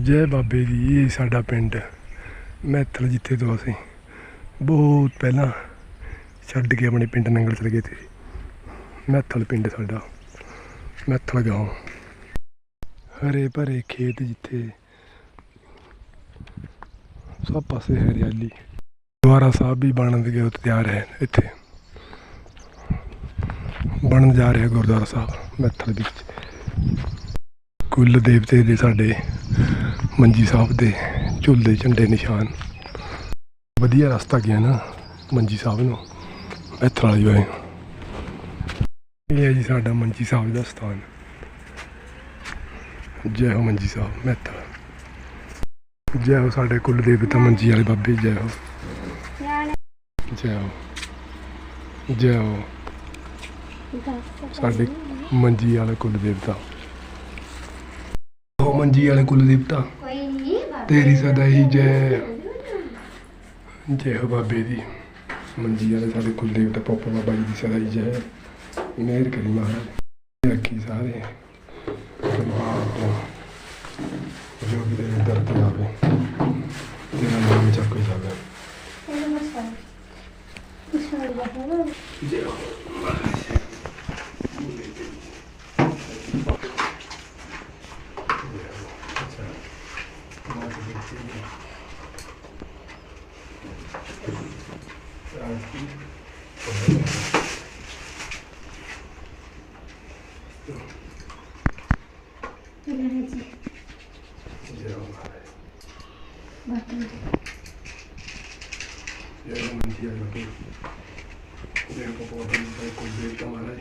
ਜੈ ਬਾਬੇ ਦੀ ਇਹ ਸਾਡਾ ਪਿੰਡ ਮੈਥਲ ਜਿੱਥੇ ਤੋਂ ਅਸੀਂ ਬਹੁਤ ਪਹਿਲਾਂ ਛੱਡ ਕੇ ਆਪਣੇ ਪਿੰਡ ਨੰਗਲ ਚਲੇ ਗਏ ਤੇ ਮੈਥਲ ਪਿੰਡ ਸਾਡਾ, ਮੈਥਲ ਗਾਉਂ। ਹਰੇ ਭਰੇ ਖੇਤ ਜਿੱਥੇ ਸਭ ਪਾਸੇ ਹਰਿਆਲੀ। ਦੁਆਰਾ ਸਾਹਿਬ ਵੀ ਬਣਨ ਦੇ ਤਿਆਰ ਹੈ ਇੱਥੇ। ਬਣਨ ਜਾ ਰਿਹਾ ਗੁਰਦੁਆਰਾ ਸਾਹਿਬ ਮੈਥਲ ਵਿੱਚ। ਕੁੱਲ ਦੇਵਤੇ ਦੇ ਸਾਡੇ ਮੰਜੀ ਸਾਹਿਬ ਦੇ ਝੁੱਲਦੇ ਝੰਡੇ ਨਿਸ਼ਾਨ। ਵਧੀਆ ਰਸਤਾ ਗਿਆ ਨਾ ਮੰਜੀ ਸਾਹਿਬ ਨੂੰ। ਇੱਥੇ ਵਾਲੀ ਵੇ ਇਹ ਹੈ ਜੀ ਸਾਡਾ ਮੰਜੀ ਸਾਹਿਬ ਦਾ ਸਥਾਨ। ਜੈ ਹੋ ਮੰਜੀ ਸਾਹਿਬ, ਮਹਿਤਾ। ਜੈ ਹੋ ਸਾਡੇ ਕੁੱਲ ਦੇਵਤਾ ਮੰਜੀ ਵਾਲੇ ਬਾਬੇ, ਜੈ ਹੋ। ਜੈ ਹੋ। ਜੈ ਹੋ। ਸਾਡੇ ਮੰਜੀ ਵਾਲੇ ਕੁੱਲ ਦੇਵਤਾ ਹੋ ਮੰਜੀ ਵਾਲੇ ਕੁੱਲ ਦੇਵਤਾ ਤੇਰੀ ਸਦਾ ਹੀ ਜੈ। ਜੈ ਹੋ ਬਾਬੇ ਦੀ। ਮੰਜੀ ਵਾਲੇ ਸਾਡੇ ਕੁੱਲ ਦੇਵਤਾ ਪਾਪਾ ਬਾਬਾ ਜੀ ਦੀ ਸਦਾ ਹੀ ਜੈ। ਮਿਹਰ ਕਰੀ ਮਹਾਰਾਜ। ਰੱਖੀ ਸਾਰੇ। ਪਰਿਵਾਰ ਤੋਂ। ਜੋ ਵੀ ਤੇਰੇ ਦਰ ਆਵੇ। ਤੇਰਾ ਨਾਮ ਚੱਕੋ ਜਾਵੇ। ਨਮਸਕਾਰ। ਨਮਸਕਾਰ ਬਾਬਾ ਜੀ ਹੋ ਪਾਪਾ ਬਾਬਾ ਜੀ ਸਾਡੇ ਕੁੱਲ ਮਹਾਰਾਜ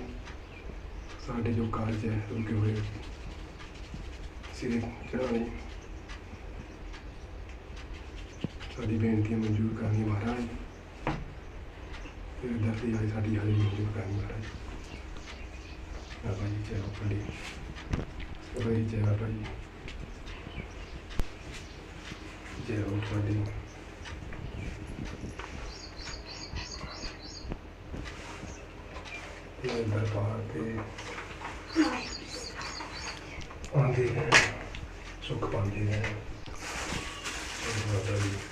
ਸਾਡੇ ਜੋ ਕਾਰਜ ਹੈ ਰੁਕੇ ਹੋਏ ਸਿਰੇ ਚੜਾਉਣੇ ਸਾਡੀ ਬੇਨਤੀ ਮਨਜ਼ੂਰ ਕਰਨੀ ਮਹਾਰਾਜ ਤੇਰੇ ਦਰ ਸਾਡੀ ਹਾਜ਼ਰੀ ਮਨਜ਼ੂਰ ਕਰਨੀ ਮਹਾਰਾਜ। ਬਾਬਾ ਜੀ ਜੈ ਹੋ ਫੜੀ ਬਾਬਾ ਜੀ ਜੈ ਬਾਬਾ ਜੀ। ਜੈ ਹੋ ਤੁਹਾਡੀ। ਇਹ ਦਰਬਾਰ ਤੇ ਆਉਂਦੇ ਹੈ, ਸੁੱਖ ਪਾਉਂਦੇ ਹੈ। ਬਾਬਾ ਜੀ।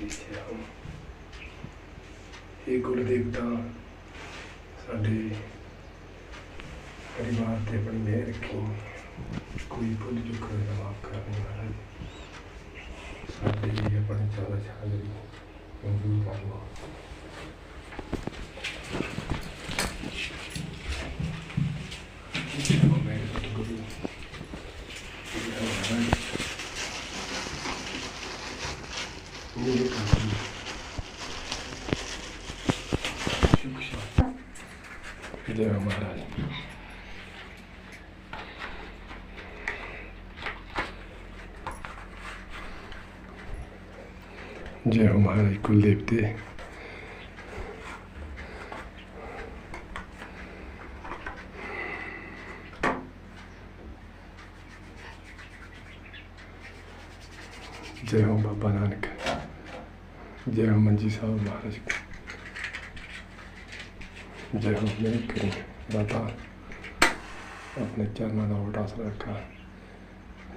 ਬਾਬਾ ਜੀ ਇਹ ਗੁਰੂ ਦੇਵਤਾ ਸਾਡੇ ਪਰਿਵਾਰ ਤੇ ਆਪਣੀ ਮਿਹਰ ਰੱਖੀ। ਕੋਈ ਭੁੱਲ ਚੁੱਕ ਹੋਇਆ ਮਾਫ ਕਰਨੀ ਮਹਾਰਾਜ। ਸਾਡੇ ਲਈ ਆਪਣੇ ਚਾਲਾ ਛਾਗਰੀ ਮਨਜ਼ੂਰ ਕਰ ਲਓ ਮੇਰੇ ਸਤਿਗੁਰੂ ਜੀ ਮਹਾਰਾਜ ਮੇਰੇ ਕਾਰਨ ਸ਼ੁਭ ਸ਼ਾਮ ਜੈ ਹੋ ਮਹਾਰਾਜ ਜੈ ਹੋ ਮਹਾਰਾਜ ਕੁਲ ਦੇਵਤੇ ਜੈ ਹੋ ਬਾਬਾ ਨਾਨਕ ਜੈ ਹੋ ਮੰਜੀ ਸਾਹਿਬ ਮਹਾਰਾਜ ਜੈ ਹੋ ਮੇਰੇ ਕਰੀ ਦਾਤਾ ਆਪਣੇ ਚਰਨਾਂ ਦਾ ਉਲਟਾ ਅਸਰ ਰੱਖਾ।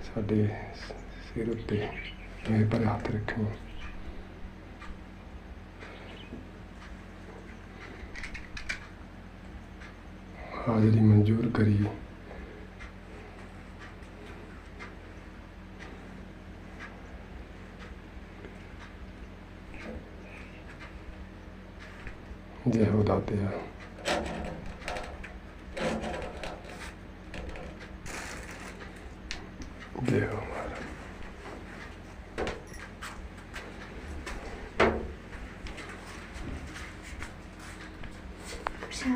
ਸਾਡੇ ਸਿਰ ਉੱਤੇ ਮੇਰੇ ਪਰ ਹੱਥ ਰੱਖੀ। ਹਾਜ਼ਰੀ ਮਨਜ਼ੂਰ ਕਰੀ। ਜੈ ਹੋ ਦਾਤਿਆ ਜੈ ਹੋ ਮਹਾਰਾਜ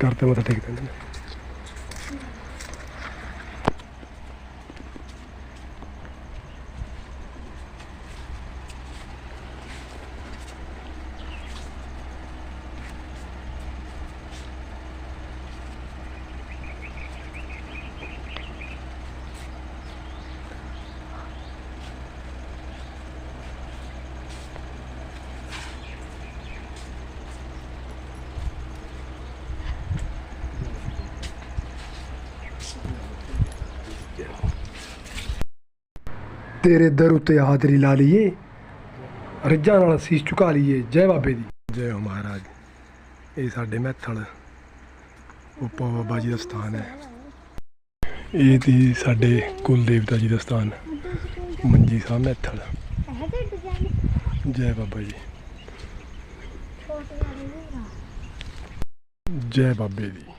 ਘਰ ਕਰਤੇ ਮੱਥਾ ਟੇਕ ਦਿੰਦੇ ਨੇ। ਤੇਰੇ ਦਰ ਉੱਤੇ ਹਾਜ਼ਰੀ ਲਾ ਲਈਏ। ਰੱਜਾਂ ਨਾਲ ਸੀਸ ਝੁਕਾ ਲਈਏ। ਜੈ ਬਾਬੇ ਦੀ। ਜੈ ਹੋ ਮਹਾਰਾਜ। ਇਹ ਸਾਡੇ ਮੈਥਲ। ਉਪਾ ਬਾਬਾ ਜੀ ਦਾ ਸਥਾਨ ਹੈ। ਇਹ ਦੀ ਸਾਡੇ ਕੁਲ ਦੇਵਤਾ ਜੀ ਦਾ ਸਥਾਨ। ਮੰਜੀ ਸਾਹਿਬ ਮੈਥਲ। ਜੈ ਬਾਬਾ ਜੀ। ਜੈ ਬਾਬੇ ਦੀ।